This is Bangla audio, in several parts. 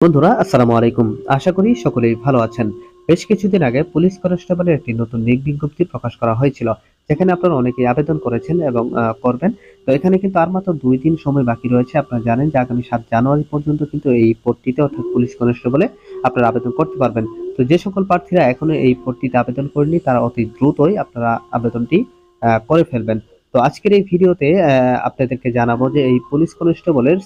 বন্ধুরা, আসসালামু আলাইকুম। আশা করি সকলেই ভালো আছেন। বেশ কিছুদিন আগে পুলিশ কনস্টেবলের একটি নতুন নিয়োগ বিজ্ঞপ্তি প্রকাশ করা হয়েছিল, যেখানে আপনারা অনেকেই আবেদন করেছেন এবং করবেন। তো এখানে কিন্তু আর মাত্র দুই দিন সময় বাকি রয়েছে। আপনারা জানেন যে আগামী সাত জানুয়ারি পর্যন্ত কিন্তু এই পদটিতে অর্থাৎ পুলিশ কনস্টেবলে, আপনারা আবেদন করতে পারবেন। তো যে সকল প্রার্থীরা এখনও এই পদটিতে আবেদন করেনি তারা অতি দ্রুতই আপনারা আবেদনটি করে ফেলবেন। আজকের এই ভিডিওতে আপনাদেরকে জানাব যে এই পুলিশ কনস্টেবলের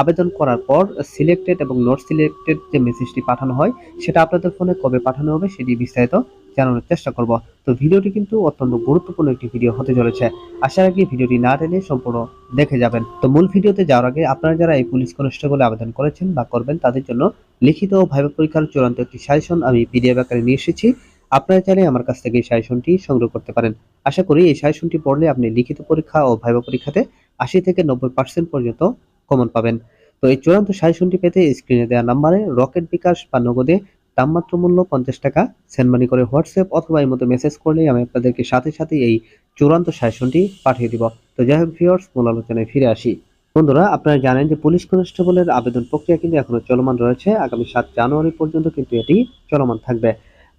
আবেদন করার পর সিলেক্টেড এবং নট সিলেক্টেড যে মেসেজটি পাঠানো হয়, সেটা আপনাদের ফোনে কবে পাঠানো হবে সেটি বিস্তারিত জানানোর চেষ্টা করব। তো ভিডিওটি কিন্তু অত্যন্ত গুরুত্বপূর্ণ একটি ভিডিও হতে চলেছে। আশা রাখি ভিডিওটি না টেনে সম্পূর্ণ দেখে যাবেন। তো মূল ভিডিওতে যাওয়ার আগে আপনারা যারা এই পুলিশ কনস্টেবলে আবেদন করেছেন বা করবেন, তাদের জন্য লিখিত ও ভাইবা পরীক্ষার চূড়ান্ত একটি সাজেশন আমি পিডিএফ আকারে নিয়ে এসেছি। আপনারা চাইলে আমার কাছ থেকে এই সাজেশনটি সংগ্রহ করতে পারেন। আশা করি এই সাজেশনটি পড়লে আপনি লিখিত পরীক্ষা ও ভাইবা পরীক্ষাতে আশি থেকে নব্বই পার্সেন্ট পর্যন্ত কমন পাবেন। তো এই চূড়ান্ত সাজেশনটি পেতে স্ক্রিনে দেওয়া নাম্বারে রকেট বিকাশ বা নগদে দামমাত্র মূল্য পঞ্চাশ টাকা সেন্ড মানি করে হোয়াটসঅ্যাপ অথবা এই মতো মেসেজ করলেই আমি আপনাদেরকে সাথে সাথে এই চূড়ান্ত সাজেশনটি পাঠিয়ে দিব। তো যাই হোক ভিউয়ার্স মূল আলোচনায় ফিরে আসি। বন্ধুরা, আপনারা জানেন যে পুলিশ কনস্টেবলের আবেদন প্রক্রিয়া কিন্তু এখনও চলমান রয়েছে। আগামী সাত জানুয়ারি পর্যন্ত কিন্তু এটি চলমান থাকবে।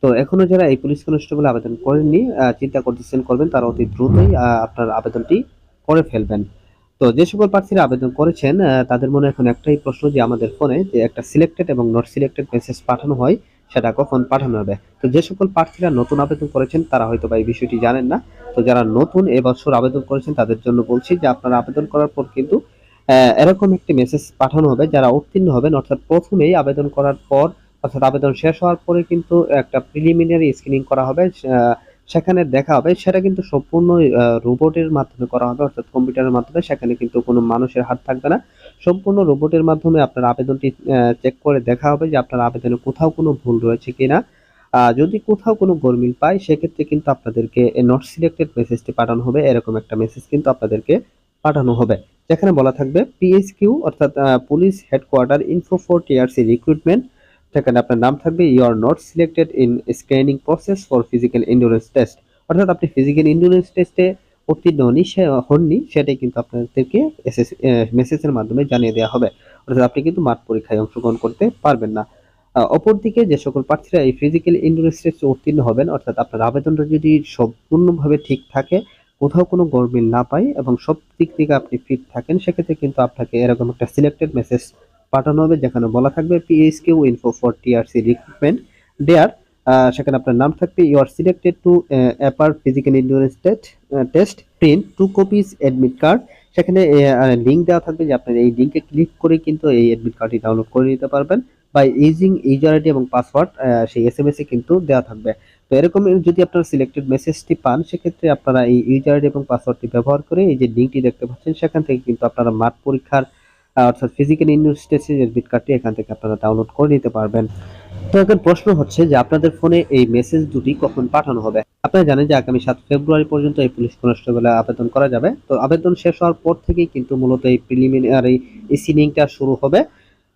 তো এখনও যারা এই পুলিশ কনস্টেবল আবেদন করেননি চিন্তা করতেছেন, করবেন, তারা অতি দ্রুতই আপনার আবেদনটি করে ফেলবেন। তো যে সকল প্রার্থীরা আবেদন করেছেন তাদের মনে এখন একটাই প্রশ্ন যে আমাদের ফোনে যে একটা সিলেক্টেড এবং নট সিলেক্টেড মেসেজ পাঠানো হয়, সেটা কখন পাঠানো হবে? তো যে সকল প্রার্থীরা নতুন আবেদন করেছেন, তারা হয়তো বা এই বিষয়টি জানেন না। তো যারা নতুন এবছর আবেদন করেছেন, তাদের জন্য বলছি যে আপনারা আবেদন করার পর কিন্তু এরকম একটি মেসেজ পাঠানো হবে, যারা উত্তীর্ণ হবেন, অর্থাৎ প্রথমেই আবেদন করার পর অর্থাৎ আবেদন শেষ হওয়ার পরে কিন্তু একটা প্রিলিমিনারি স্ক্রিনিং করা হবে সেখানে দেখা হবে, সেটা কিন্তু সম্পূর্ণ রোবটের মাধ্যমে করা হবে, অর্থাৎ কম্পিউটারের মাধ্যমে, সেখানে কিন্তু কোনো মানুষের হাত থাকবে না। সম্পূর্ণ রোবটের মাধ্যমে আপনার আবেদনটি চেক করে দেখা হবে যে আপনার আবেদনে কোথাও কোনো ভুল রয়েছে কিনা। যদি কোথাও কোনো গরমিল পায়, সেক্ষেত্রে কিন্তু আপনাদেরকে নট সিলেক্টেড মেসেজটি পাঠানো হবে, এরকম একটা মেসেজ কিন্তু আপনাদেরকে পাঠানো হবে। যেখানে বলা থাকবে পিএসকিউ অর্থাৎ police headquarter info for TRC recruitment সেখানে আপনার নাম থাকবে you are not selected in scanning process for physical endurance test অর্থাৎ আপনি ফিজিক্যাল ইন্ডুরেন্স টেস্টে উত্তীর্ণ হননি, সে, হননি, সেটাই কিন্তু আপনাদেরকে এসএস মেসেজের মাধ্যমে জানিয়ে দেওয়া হবে। অর্থাৎ আপনি কিন্তু মাঠ পরীক্ষায় অংশগ্রহণ করতে পারবেন না। অপরদিকে যে সকল প্রার্থীরা এই ফিজিক্যাল ইন্ডুরেন্স টেস্টে উত্তীর্ণ হবেন, অর্থাৎ আপনার আবেদনটা যদি সম্পূর্ণভাবে ঠিক থাকে, কোথাও কোনো গরমিল না পাই এবং সব দিক থেকে আপনি ফিট থাকেন, সেক্ষেত্রে কিন্তু আপনাকে এরকম একটা সিলেক্টেড মেসেজ পাঠানো হবে, যেখানে বলা থাকবে PSQ info for TRC recruitment there সেখানে আপনার নাম থাকবে you are selected to appear physical endurance test print two copies admit card সেখানে লিঙ্ক দেওয়া থাকবে যে আপনার এই লিঙ্কে ক্লিক করে কিন্তু এই অ্যাডমিট কার্ডটি ডাউনলোড করে নিতে পারবেন বা ইউজিং ইউজার আইডি এবং পাসওয়ার্ড সেই এস এম এস কিন্তু দেওয়া থাকবে। তো এরকম যদি আপনারা সিলেক্টেড মেসেজটি পান, সেক্ষেত্রে আপনারা এই ইউজার আইডি এবং পাসওয়ার্ডটি ব্যবহার করে এই যে লিঙ্কটি দেখতে পাচ্ছেন, সেখান থেকে কিন্তু আপনারা মাঠ পরীক্ষার অর্থাৎ ফিজিক্যাল ইউনিভার্সিটির এডমিট কার্ডটি এখান থেকে আপনারা ডাউনলোড করে নিতে পারবেন। তো এখন প্রশ্ন হচ্ছে যে আপনাদের ফোনে এই মেসেজ দুটি কখন পাঠানো হবে? আপনারা জানেন যে আগামী সাত ফেব্রুয়ারি পর্যন্ত এই পুলিশ কনস্টেবলে আবেদন করা যাবে। তো আবেদন শেষ হওয়ার পর থেকেই কিন্তু মূলত এই প্রিলিমিনারি সিনিংটা শুরু হবে।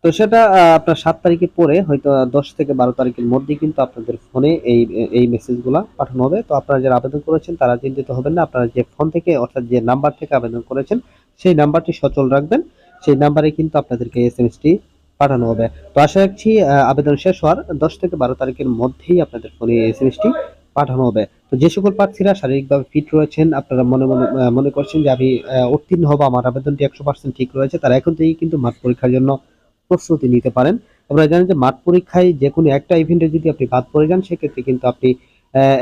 তো সেটা আপনার সাত তারিখে পরে হয়তো দশ থেকে বারো তারিখের মধ্যে কিন্তু আপনাদের ফোনে এই এই মেসেজগুলো পাঠানো হবে। তো আপনারা যারা আবেদন করেছেন, তারা চিন্তিত হবেন না। আপনারা যে ফোন থেকে, অর্থাৎ যে নাম্বার থেকে আবেদন করেছেন, সেই নাম্বারটি সচল রাখবেন। সেই নাম্বারে কিন্তু আপনাদেরকে এস এম টি পাঠানো হবে। তো আশা রাখছি আবেদন শেষ হওয়ার দশ থেকে বারো তারিখের মধ্যেই আপনাদের ফোনে এস এম টি পাঠানো হবে। তো যে সকল প্রার্থীরা শারীরিকভাবে ফিট রয়েছেন, আপনারা মনে মনে মনে করছেন যে আমি উত্তীর্ণ হব, আমার আবেদনটি একশো পার্সেন্ট ঠিক রয়েছে, তারা এখন থেকেই কিন্তু মাঠ পরীক্ষার জন্য প্রস্তুতি নিতে পারেন। আপনারা জানেন যে মাঠ পরীক্ষায় যে কোনো একটা ইভেন্টে যদি আপনি বাদ পড়ে যান, সেক্ষেত্রে কিন্তু আপনি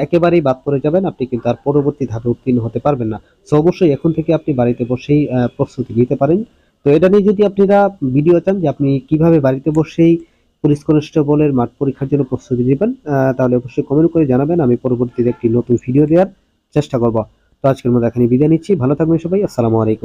একেবারেই বাদ পড়ে যাবেন, আপনি কিন্তু আর পরবর্তী ধাপে উত্তীর্ণ হতে পারবেন না। তো অবশ্যই এখন থেকে আপনি বাড়িতে বসেই প্রস্তুতি নিতে পারেন। তো এটা নিয়ে যদি আপনারা ভিডিও চান যে আপনি কীভাবে বাড়িতে বসেই পুলিশ কনস্টেবলের মাঠ পরীক্ষার জন্য প্রস্তুতি নেবেন তাহলে অবশ্যই কমেন্ট করে জানাবেন। আমি পরবর্তীতে একটি নতুন ভিডিও দেওয়ার চেষ্টা করব। তো আজকের মতো এখানে বিদায় নিচ্ছি। ভালো থাকবেন সবাই। আসসালামু আলাইকুম।